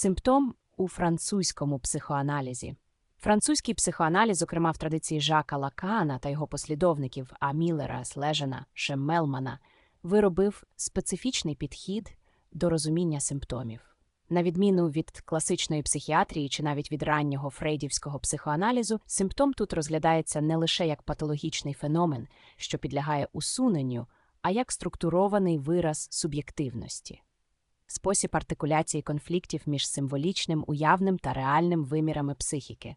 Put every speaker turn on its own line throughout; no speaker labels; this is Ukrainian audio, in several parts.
Симптом у французькому психоаналізі. Французький психоаналіз, зокрема в традиції Жака Лакана та його послідовників А. Міллера, Слежена, Шеммелмана, виробив специфічний підхід до розуміння симптомів. На відміну від класичної психіатрії чи навіть від раннього фрейдівського психоаналізу, симптом тут розглядається не лише як патологічний феномен, що підлягає усуненню, а як структурований вираз суб'єктивності спосіб артикуляції конфліктів між символічним, уявним та реальним вимірами психіки.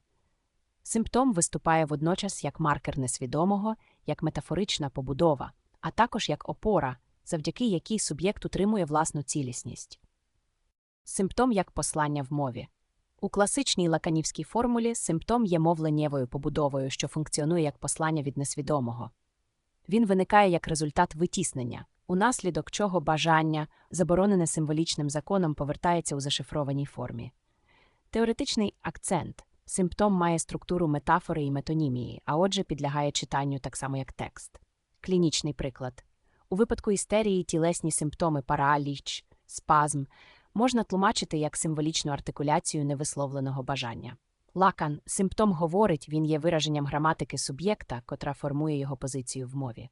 Симптом виступає водночас як маркер несвідомого, як метафорична побудова, а також як опора, завдяки якій суб'єкт утримує власну цілісність. Симптом як послання в мові. У класичній лаканівській формулі симптом є мовленнєвою побудовою, що функціонує як послання від несвідомого. Він виникає як результат витіснення, унаслідок чого бажання, заборонене символічним законом, повертається у зашифрованій формі. Теоретичний акцент симптом має структуру метафори і метонімії, а отже, підлягає читанню так само, як текст. Клінічний приклад. У випадку істерії тілесні симптоми параліч, спазм можна тлумачити як символічну артикуляцію невисловленого бажання. Лакан симптом говорить, він є вираженням граматики суб'єкта, котра формує його позицію в мові.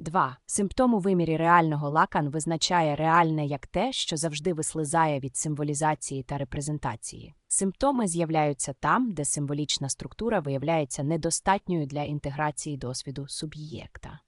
2. Симптом у вимірі реального лакан визначає реальне як те, що завжди вислизає від символізації та репрезентації. Симптоми з'являються там, де символічна структура виявляється недостатньою для інтеграції досвіду суб'єкта.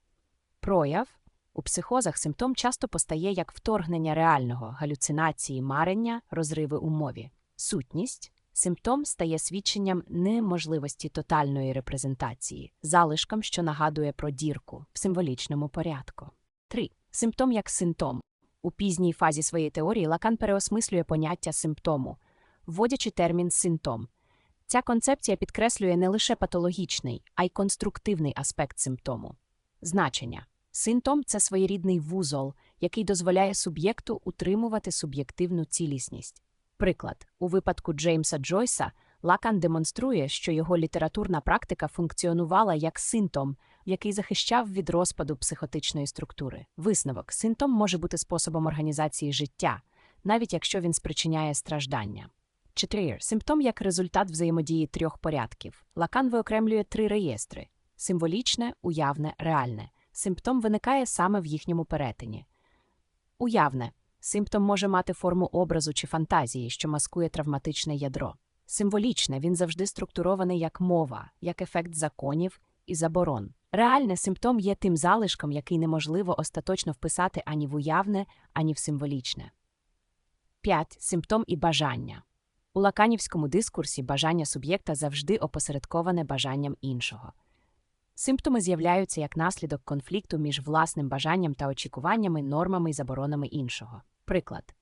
Прояв у психозах симптом часто постає як вторгнення реального, галюцинації, марення, розриви у мові. Сутність Симптом стає свідченням неможливості тотальної репрезентації, залишком, що нагадує про дірку в символічному порядку. 3. Симптом як симптом. У пізній фазі своєї теорії Лакан переосмислює поняття симптому, вводячи термін симптом. Ця концепція підкреслює не лише патологічний, а й конструктивний аспект симптому. Значення. Симптом це своєрідний вузол, який дозволяє суб'єкту утримувати суб'єктивну цілісність. Приклад, у випадку Джеймса Джойса Лакан демонструє, що його літературна практика функціонувала як синтом, який захищав від розпаду психотичної структури. Висновок синтом може бути способом організації життя, навіть якщо він спричиняє страждання. 4. Симптом як результат взаємодії трьох порядків. Лакан виокремлює три реєстри символічне, уявне, реальне. Симптом виникає саме в їхньому перетині. Уявне Симптом може мати форму образу чи фантазії, що маскує травматичне ядро. Символічне він завжди структурований як мова, як ефект законів і заборон. Реальне симптом є тим залишком, який неможливо остаточно вписати ані в уявне, ані в символічне. 5. Симптом і бажання. У лаканівському дискурсі бажання суб'єкта завжди опосередковане бажанням іншого. Симптоми з'являються як наслідок конфлікту між власним бажанням та очікуваннями, нормами і заборонами іншого. Приклад.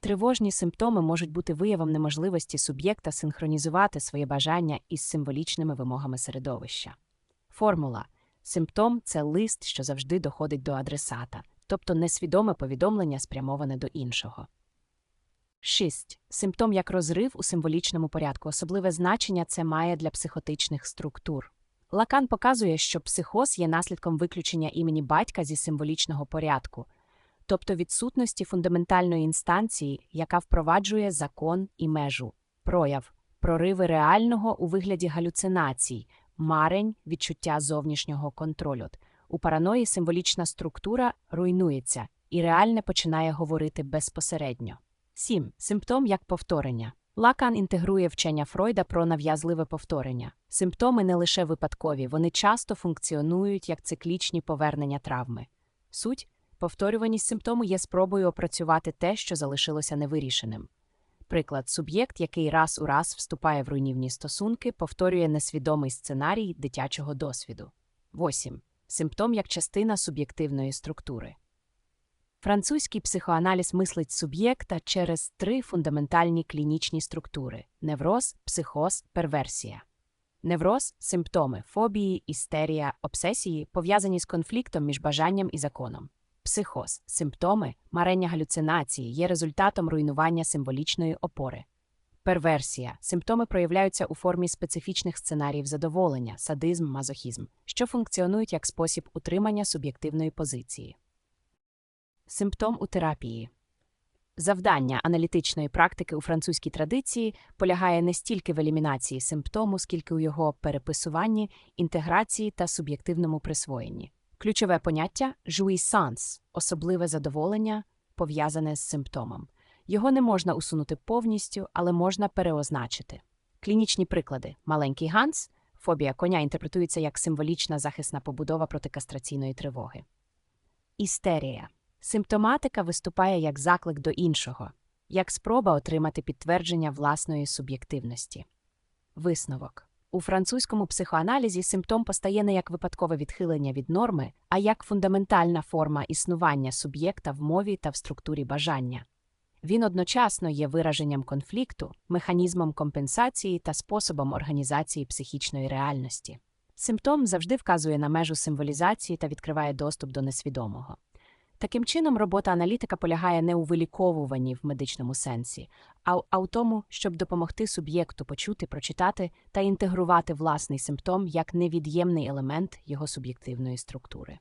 Тривожні симптоми можуть бути виявом неможливості суб'єкта синхронізувати своє бажання із символічними вимогами середовища. Формула симптом це лист, що завжди доходить до адресата, тобто несвідоме повідомлення спрямоване до іншого. 6. Симптом як розрив у символічному порядку. Особливе значення це має для психотичних структур. Лакан показує, що психоз є наслідком виключення імені батька зі символічного порядку тобто відсутності фундаментальної інстанції, яка впроваджує закон і межу, прояв, прориви реального у вигляді галюцинацій, марень, відчуття зовнішнього контролю. У параної символічна структура руйнується і реальне починає говорити безпосередньо. 7. Симптом як повторення. Лакан інтегрує вчення Фройда про нав'язливе повторення. Симптоми не лише випадкові, вони часто функціонують як циклічні повернення травми. Суть Повторюваність симптому є спробою опрацювати те, що залишилося невирішеним. Приклад, суб'єкт, який раз у раз вступає в руйнівні стосунки, повторює несвідомий сценарій дитячого досвіду. 8. Симптом як частина суб'єктивної структури. Французький психоаналіз мислить суб'єкта через три фундаментальні клінічні структури невроз, психоз, перверсія. Невроз симптоми фобії, істерія, обсесії пов'язані з конфліктом між бажанням і законом. Психоз, симптоми, марення галюцинації є результатом руйнування символічної опори. Перверсія симптоми проявляються у формі специфічних сценаріїв задоволення, садизм, мазохізм, що функціонують як спосіб утримання суб'єктивної позиції. Симптом у терапії Завдання аналітичної практики у французькій традиції полягає не стільки в елімінації симптому, скільки у його переписуванні, інтеграції та суб'єктивному присвоєнні. Ключове поняття jouissance – особливе задоволення, пов'язане з симптомом. Його не можна усунути повністю, але можна переозначити. Клінічні приклади. Маленький Ганс – фобія коня інтерпретується як символічна захисна побудова проти кастраційної тривоги. Істерія. Симптоматика виступає як заклик до іншого, як спроба отримати підтвердження власної суб'єктивності. Висновок. У французькому психоаналізі симптом постає не як випадкове відхилення від норми, а як фундаментальна форма існування суб'єкта в мові та в структурі бажання. Він одночасно є вираженням конфлікту, механізмом компенсації та способом організації психічної реальності. Симптом завжди вказує на межу символізації та відкриває доступ до несвідомого. Таким чином, робота аналітика полягає не у виліковуванні в медичному сенсі, а, а у тому, щоб допомогти суб'єкту почути, прочитати та інтегрувати власний симптом як невід'ємний елемент його суб'єктивної структури.